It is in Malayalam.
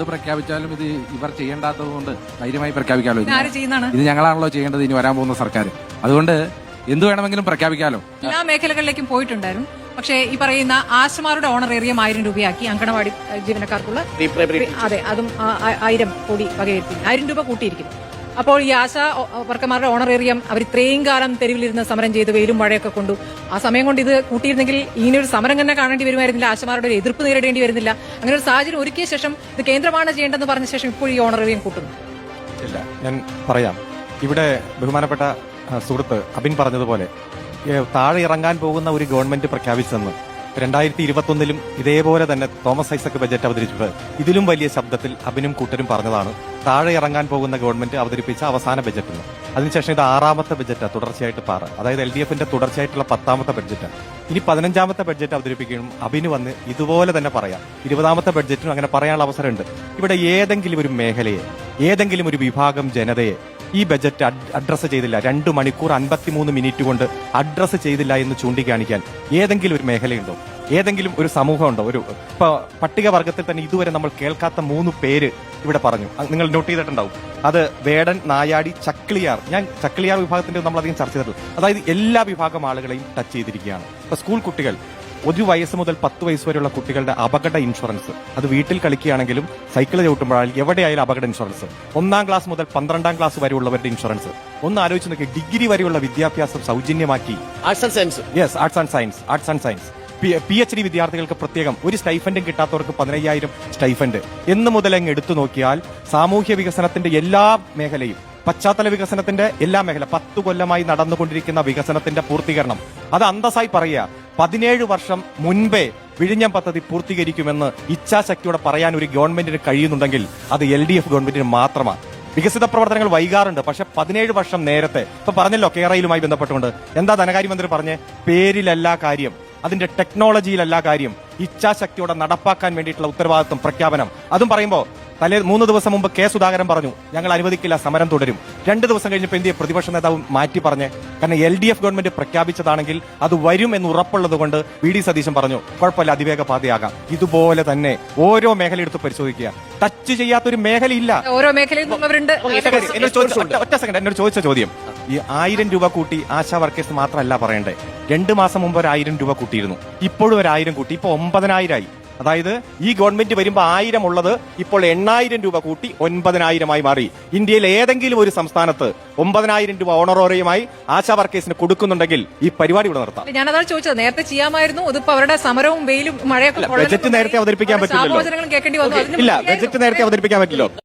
എന്ത് പ്രഖ്യാപിച്ചാലും ഇത് ഇവർ ചെയ്യേണ്ടാത്തത് കൊണ്ട് ധൈര്യമായി പ്രഖ്യാപിക്കാമല്ലോ ഇത്? ഞങ്ങളാണല്ലോ ചെയ്യേണ്ടത് ഇനി വരാൻ പോകുന്ന സർക്കാർ. അതുകൊണ്ട് എന്ത് വേണമെങ്കിലും പ്രഖ്യാപിക്കാമല്ലോ എല്ലാ മേഖലകളിലേക്കും പോയിട്ടുണ്ടായിരുന്നു. പക്ഷേ ഈ പറയുന്ന ആശമാരുടെ ഓണർ ഓണറേറിയം ആയിരം രൂപയാക്കി അങ്കണവാടി ജീവനക്കാർക്കുള്ള അതെ അതും ആയിരം കോടി വകയിരുത്തി. ആയിരം രൂപ കൂട്ടിയിരിക്കുന്നു. അപ്പോൾ ഈ ആശ വർക്കർമാരുടെ ഓണറേറിയം അവർ ഇത്രയും കാലം തെരുവിലിരുന്ന് സമരം ചെയ്ത് വെയിലും മഴയൊക്കെ കൊണ്ടു. ആ സമയം കൊണ്ട് ഇത് കൂട്ടിയിരുന്നെങ്കിൽ ഇങ്ങനെ ഒരു സമരം തന്നെ കാണേണ്ടി വരുമായിരുന്നില്ല. ആശമാരുടെ ഒരു എതിർപ്പ് നേരിടേണ്ടി വരുന്നില്ല. അങ്ങനെ ഒരു സാഹചര്യം ഒരുക്കിയ ശേഷം ഇത് കേന്ദ്രമാണ് ചെയ്യേണ്ടതെന്ന് പറഞ്ഞ ശേഷം ഇപ്പോൾ ഈ ഓണറേറിയം കൂട്ടുന്നു. ഇല്ല ഞാൻ പറയാം. ഇവിടെ ബഹുമാനപ്പെട്ട സുഹൃത്ത് അബിൻ പറഞ്ഞതുപോലെ താഴെ ഇറങ്ങാൻ പോകുന്ന ഒരു ഗവൺമെന്റ് പ്രഖ്യാപിച്ചെന്ന് രണ്ടായിരത്തി ഇരുപത്തൊന്നിലും ഇതേപോലെ തന്നെ തോമസ് ഐസക് ബജറ്റ് അവതരിച്ചത്. ഇതിലും വലിയ ശബ്ദത്തിൽ അബിനും കൂട്ടരും പറഞ്ഞതാണ്. താഴെ ഇറങ്ങാൻ പോകുന്ന ഗവൺമെന്റ് അവതരിപ്പിച്ച അവസാന ബജറ്റ് എന്ന് അതിനുശേഷം ഇത് ആറാമത്തെ ബജറ്റാണ് തുടർച്ചയായിട്ട് പാറ. അതായത് എൽ ഡി എഫിന്റെ തുടർച്ചയായിട്ടുള്ള പത്താമത്തെ ബഡ്ജറ്റാണ് ഇനി പതിനഞ്ചാമത്തെ ബഡ്ജറ്റ് അവതരിപ്പിക്കുകയും അഭിന് വന്ന് ഇതുപോലെ തന്നെ പറയാം. ഇരുപതാമത്തെ ബഡ്ജറ്റിനും അങ്ങനെ പറയാനുള്ള അവസരമുണ്ട്. ഇവിടെ ഏതെങ്കിലും ഒരു മേഖലയെ ഏതെങ്കിലും ഒരു വിഭാഗം ജനതയെ ഈ ബജറ്റ് അഡ്രസ്സ് ചെയ്തില്ല. രണ്ടു മണിക്കൂർ അൻപത്തിമൂന്ന് മിനിറ്റ് കൊണ്ട് അഡ്രസ്സ് ചെയ്തില്ല എന്ന് ചൂണ്ടിക്കാണിക്കാൻ ഏതെങ്കിലും ഒരു മേഖലയുണ്ടോ? ഏതെങ്കിലും ഒരു സമൂഹമുണ്ടോ? ഒരു ഇപ്പൊ പട്ടികവർഗത്തിൽ തന്നെ ഇതുവരെ നമ്മൾ കേൾക്കാത്ത മൂന്ന് പേര് ഇവിടെ പറഞ്ഞു. നിങ്ങൾ നോട്ട് ചെയ്തിട്ടുണ്ടാവും. അത് വേടൻ നായാടി ചക്ലിയാർ ഞാൻ ചക്ലിയാർ വിഭാഗത്തിന്റെ നമ്മൾ അധികം ചർച്ച ചെയ്തിട്ടുള്ളൂ അതായത് എല്ലാ വിഭാഗം ആളുകളെയും ടച്ച് ചെയ്തിരിക്കുകയാണ്. ഇപ്പൊ സ്കൂൾ കുട്ടികൾ ഒരു വയസ്സ് മുതൽ പത്ത് വയസ്സ് വരെയുള്ള കുട്ടികളുടെ അപകട ഇൻഷുറൻസ് അത് വീട്ടിൽ കളിക്കുകയാണെങ്കിലും സൈക്കിൾ ചവിട്ടുമ്പോഴായാലും എവിടെയായാലും അപകട ഇൻഷുറൻസ് ഒന്നാം ക്ലാസ് മുതൽ പന്ത്രണ്ടാം ക്ലാസ് വരെയുള്ളവരുടെ ഇൻഷുറൻസ് ഒന്ന് ആലോചിച്ച് നോക്കി ഡിഗ്രി വരെയുള്ള വിദ്യാഭ്യാസം സൗജന്യമാക്കി. Arts and science yes arts and science arts and science P H D വിദ്യാർത്ഥികൾക്ക് പ്രത്യേകം ഒരു സ്റ്റൈഫൻഡും കിട്ടാത്തവർക്ക് പതിനയ്യായിരം സ്റ്റൈഫൻഡ് എന്ന് മുതൽ അങ്ങ് എടുത്തു നോക്കിയാൽ സാമൂഹ്യ വികസനത്തിന്റെ എല്ലാ മേഖലയും പശ്ചാത്തല വികസനത്തിന്റെ എല്ലാ മേഖല പത്ത് കൊല്ലമായി നടന്നുകൊണ്ടിരിക്കുന്ന വികസനത്തിന്റെ പൂർത്തീകരണം. അത് അന്തസ്സായി പറയുക പതിനേഴ് വർഷം മുൻപേ വിഴിഞ്ഞം പദ്ധതി പൂർത്തീകരിക്കുമെന്ന് ഇച്ഛാശക്തിയോടെ പറയാൻ ഒരു ഗവൺമെന്റിന് കഴിയുന്നുണ്ടെങ്കിൽ അത് എൽ ഡി എഫ് ഗവൺമെന്റിന് മാത്രമാണ്. വികസിത പ്രവർത്തനങ്ങൾ വൈകാറുണ്ട് പക്ഷെ പതിനേഴ് വർഷം നേരത്തെ ഇപ്പൊ പറഞ്ഞല്ലോ കേരളയിലുമായി ബന്ധപ്പെട്ടുകൊണ്ട്. എന്താ ധനകാര്യമന്ത്രി പറഞ്ഞേ? പേരിലല്ല കാര്യം. അതിന്റെ ടെക്നോളജിയിലല്ല കാര്യം. ഇച്ഛാശക്തിയോടെ നടപ്പാക്കാൻ വേണ്ടിയിട്ടുള്ള ഉത്തരവാദിത്വം പ്രഖ്യാപനം. അതും പറയുമ്പോൾ തലേ മൂന്ന് ദിവസം മുമ്പ് കെ സുധാകരൻ പറഞ്ഞു ഞങ്ങൾ അനുവദിക്കില്ല സമരം തുടരും. രണ്ട് ദിവസം കഴിഞ്ഞപ്പോൾ എന്തിയെ പ്രതിപക്ഷ നേതാവ് മാറ്റി പറഞ്ഞ് കാരണം എൽ ഡി എഫ് ഗവൺമെന്റ് പ്രഖ്യാപിച്ചതാണെങ്കിൽ അത് വരും എന്ന് ഉറപ്പുള്ളത് കൊണ്ട് വി ഡി സതീശൻ പറഞ്ഞു കുഴപ്പമില്ല അതിവേഗ പാതയാകാം. ഇതുപോലെ തന്നെ ഓരോ മേഖല എടുത്ത് പരിശോധിക്കുക. ടച്ച് ചെയ്യാത്തൊരു മേഖലയില്ല. ഓരോ ഒറ്റ സെക്കൻഡ് എന്നോട് ചോദിച്ച ചോദ്യം ഈ ആയിരം രൂപ കൂട്ടി ആശാ വർക്കേഴ്സ് മാത്രമല്ല പറയണ്ടേ രണ്ട് മാസം മുമ്പ് ഒരു ആയിരം രൂപ കൂട്ടിയിരുന്നു. ഇപ്പോഴും ഒരു ആയിരം കൂട്ടി ഇപ്പൊ ഒമ്പതിനായിരമായി അതായത് ഈ ഗവൺമെന്റ് വരുമ്പോൾ ആയിരം ഉള്ളത് ഇപ്പോൾ എണ്ണായിരം രൂപ കൂട്ടി ഒൻപതിനായിരമായി മാറി. ഇന്ത്യയിൽ ഏതെങ്കിലും ഒരു സംസ്ഥാനത്ത് ഒമ്പതിനായിരം രൂപ ഓണറോറിയമായി ആശാ വർക്കേഴ്സിന് കൊടുക്കുന്നുണ്ടെങ്കിൽ ഈ പരിപാടി ഇവിടെ നിർത്താം. ഞാനതാണ് ചോദിച്ചത്. നേരത്തെ ചെയ്യാമായിരുന്നു. ഇതിപ്പോ അവരുടെ സമരവും വെയിലും മഴയൊക്കെ ബജറ്റ് നേരത്തെ അവതരിപ്പിക്കാൻ പറ്റില്ല ഇല്ല. ബജറ്റ് നേരത്തെ അവതരിപ്പിക്കാൻ പറ്റില്ലോ